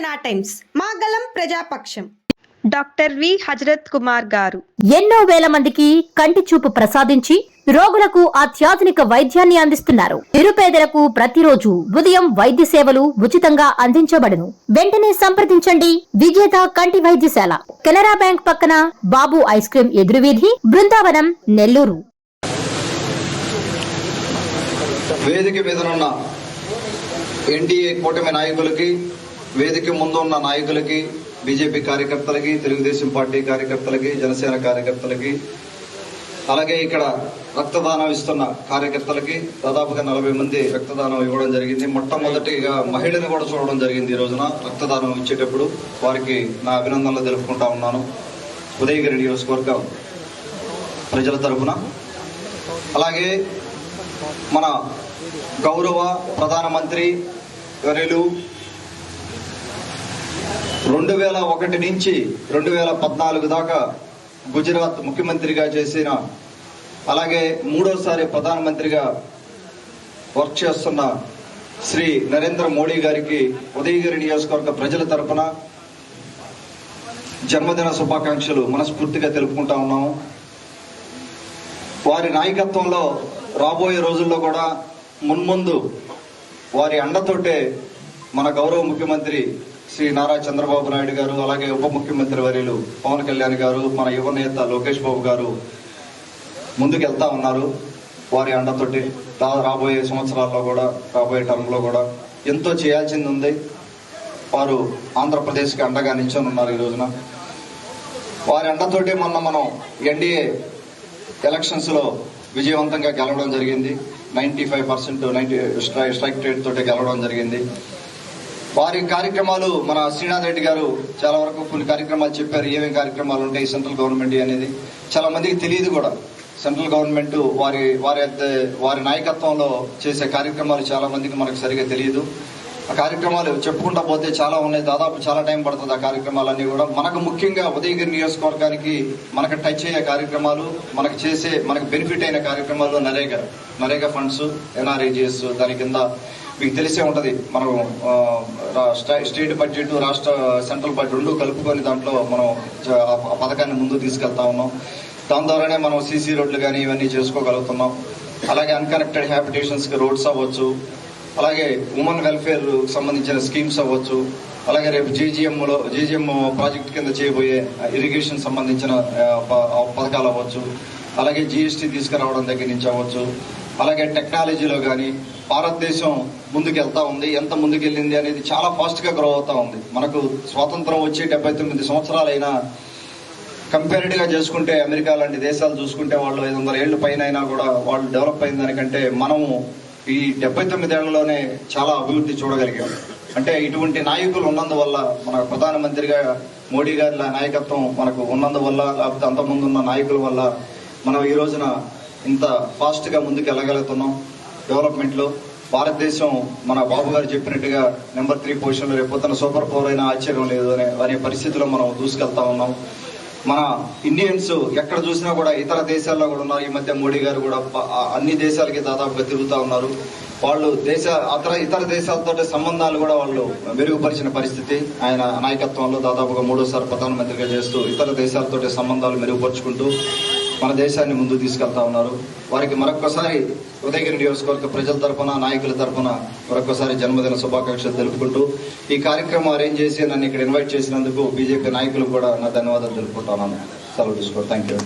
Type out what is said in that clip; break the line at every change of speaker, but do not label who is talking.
Times మాగలం ప్రజాపక్షం. Doctor V. Hazrat Kumar గారు.
ఎన్నో వేల మందికి కంటి చూపు ప్రసాదించి రోగులకు అత్యాధునిక వైద్యాన్ని అందిస్తున్నారు. నిరుపేదలకు ప్రతిరోజు ఉదయం వైద్య సేవలు ఉచితంగా అందించబడును. వెంటనే సంప్రదించండి. విజేత కంటి వైద్యశాల. కెనరా బ్యాంక్ పక్కన బాబు ఐస్ క్రీం ఎదురువీధి బృందావనం నెల్లూరు.
వేదిక మీదనున్న ఎన్డీఏ కూటమి నాయకులకి వేదిక ముందు ఉన్న నాయకులకి బీజేపీ కార్యకర్తలకి తెలుగుదేశం పార్టీ కార్యకర్తలకి జనసేన కార్యకర్తలకి అలాగే ఇక్కడ రక్తదానం ఇస్తున్న కార్యకర్తలకి దాదాపుగా నలభై మంది రక్తదానం ఇవ్వడం జరిగింది. మొట్టమొదటిగా మహిళని కూడా చూడడం జరిగింది ఈ రోజున రక్తదానం ఇచ్చేటప్పుడు. వారికి నా అభినందనలు తెలుపుకుంటా ఉన్నాను. ఉదయగిరి నియోజకవర్గం ప్రజల తరపున. అలాగే మన గౌరవ ప్రధానమంత్రి వర్యులు రెండు వేల ఒకటి నుంచి రెండు వేల పద్నాలుగు దాకా గుజరాత్ ముఖ్యమంత్రిగా చేసిన అలాగే మూడోసారి ప్రధానమంత్రిగా వర్క్ చేస్తున్న శ్రీ నరేంద్ర మోడీ గారికి ఉదయగిరి నియోజకవర్గ ప్రజల తరపున జన్మదిన శుభాకాంక్షలు మనస్ఫూర్తిగా తెలుపుకుంటా ఉన్నాము. వారి నాయకత్వంలో రాబోయే రోజుల్లో కూడా మున్ముందు వారి అండతోటే మన గౌరవ ముఖ్యమంత్రి శ్రీ నారా చంద్రబాబు నాయుడు గారు అలాగే ఉప ముఖ్యమంత్రి వర్యులు పవన్ కళ్యాణ్ గారు మన యువ నేత లోకేష్ బాబు గారు ముందుకెళ్తా ఉన్నారు వారి అండతోటి. రాబోయే సంవత్సరాల్లో కూడా రాబోయే టర్మ్లో కూడా ఎంతో చేయాల్సింది ఉంది. వారు ఆంధ్రప్రదేశ్కి అండగా నిల్చొని ఉన్నారు ఈ రోజున. వారి అండతోటి మొన్న మనం ఎన్డీఏ ఎలక్షన్స్లో విజయవంతంగా గెలవడం జరిగింది. Ninety five percent ninety strike rate తోటి గెలవడం జరిగింది. వారి కార్యక్రమాలు మన శ్రీనాథ్ రెడ్డి గారు చాలా వరకు కొన్ని కార్యక్రమాలు చెప్పారు. ఏమేమి కార్యక్రమాలు ఉంటాయి? సెంట్రల్ గవర్నమెంట్ అనేది చాలా మందికి తెలియదు కూడా. సెంట్రల్ గవర్నమెంట్ వారి వారి వారి నాయకత్వంలో చేసే కార్యక్రమాలు చాలా మందికి మనకు సరిగా తెలియదు. ఆ కార్యక్రమాలు చెప్పుకుంటా పోతే చాలా ఉన్నాయి. దాదాపు చాలా టైం పడుతుంది ఆ కార్యక్రమాలన్నీ కూడా. మనకు ముఖ్యంగా ఉదయగిరి నియోజకవర్గానికి మనకు టచ్ అయ్యే కార్యక్రమాలు మనకు చేసే మనకు బెనిఫిట్ అయిన కార్యక్రమాలు నరేగా నరేగా ఫండ్స్ ఎన్ఆర్ఏజిఎస్ దాని కింద మీకు తెలిసే ఉంటది. మనం స్టేట్ బడ్జెట్ రాష్ట్ర సెంట్రల్ బడ్జెట్ రెండు కలుపుకొని దాంట్లో మనం ఆ పథకాన్ని ముందు తీసుకెళ్తా ఉన్నాం. దాని ద్వారానే మనం సీసీ రోడ్లు కానీ ఇవన్నీ చేసుకోగలుగుతున్నాం. అలాగే అన్కనెక్టెడ్ హ్యాబిటేషన్స్కి రోడ్స్ అవ్వచ్చు. అలాగే ఉమెన్ వెల్ఫేర్ సంబంధించిన స్కీమ్స్ అవ్వచ్చు. అలాగే రేపు జీజీఎం జీజీఎం ప్రాజెక్ట్ కింద చేయబోయే ఇరిగేషన్ సంబంధించిన ప- పథకాలు అవ్వచ్చు. అలాగే జిఎస్టీ తీసుకురావడం దగ్గర నుంచి అవ్వచ్చు. అలాగే టెక్నాలజీలో కానీ భారతదేశం ముందుకెళ్తా ఉంది ఎంత ముందుకెళ్ళింది అనేది చాలా ఫాస్ట్గా గ్రో అవుతా ఉంది. మనకు స్వాతంత్రం వచ్చి డెబ్బై తొమ్మిది సంవత్సరాలైనా కంపారిటివ్గా చేసుకుంటే అమెరికా లాంటి దేశాలు చూసుకుంటే వాళ్ళు ఐదు వందల ఏళ్ళు పైన అయినా కూడా వాళ్ళు డెవలప్ అయిన దానికంటే మనము ఈ డెబ్బై తొమ్మిదేళ్ళలోనే చాలా అభివృద్ధి చూడగలిగాం. అంటే ఇటువంటి నాయకులు ఉన్నందువల్ల మన ప్రధానమంత్రిగా మోడీ గారి నాయకత్వం మనకు ఉన్నందువల్ల లేకపోతే అంతకుముందు ఉన్న నాయకుల వల్ల మనం ఈ రోజున ఇంత ఫాస్ట్గా ముందుకు వెళ్ళగలుగుతున్నాం డెవలప్మెంట్లో భారతదేశం మన బాబు గారు చెప్పినట్టుగా నెంబర్ త్రీ పొజిషన్లో రేపొద్దున సూపర్ పవర్ అయినా ఆశ్చర్యం లేదు అనే అనే పరిస్థితిలో మనం దూసుకెళ్తా ఉన్నాం. మన ఇండియన్స్ ఎక్కడ చూసినా కూడా ఇతర దేశాల్లో కూడా ఉన్నారు. ఈ మధ్య మోడీ గారు కూడా అన్ని దేశాలకి దాదాపుగా తిరుగుతూ ఉన్నారు. వాళ్ళు దేశ అతర ఇతర దేశాలతో సంబంధాలు కూడా వాళ్ళు మెరుగుపరిచిన పరిస్థితి. ఆయన నాయకత్వంలో దాదాపుగా మూడోసారి ప్రధానమంత్రిగా చేస్తూ ఇతర దేశాలతో సంబంధాలు మెరుగుపరుచుకుంటూ మన దేశాన్ని ముందుకు తీసుకెళ్తా ఉన్నారు. వారికి మరొక్కసారి ఉదయగిరి నియోజకవర్గ ప్రజల తరఫున నాయకుల తరఫున మరొకసారి జన్మదిన శుభాకాంక్షలు తెలుపుకుంటూ ఈ కార్యక్రమం అరేంజ్ చేసి నన్ను ఇక్కడ ఇన్వైట్ చేసినందుకు బీజేపీ నాయకులు కూడా నా ధన్యవాదాలు తెలుపుకుంటున్నాను. సెలవు తీసుకోండి. Thank you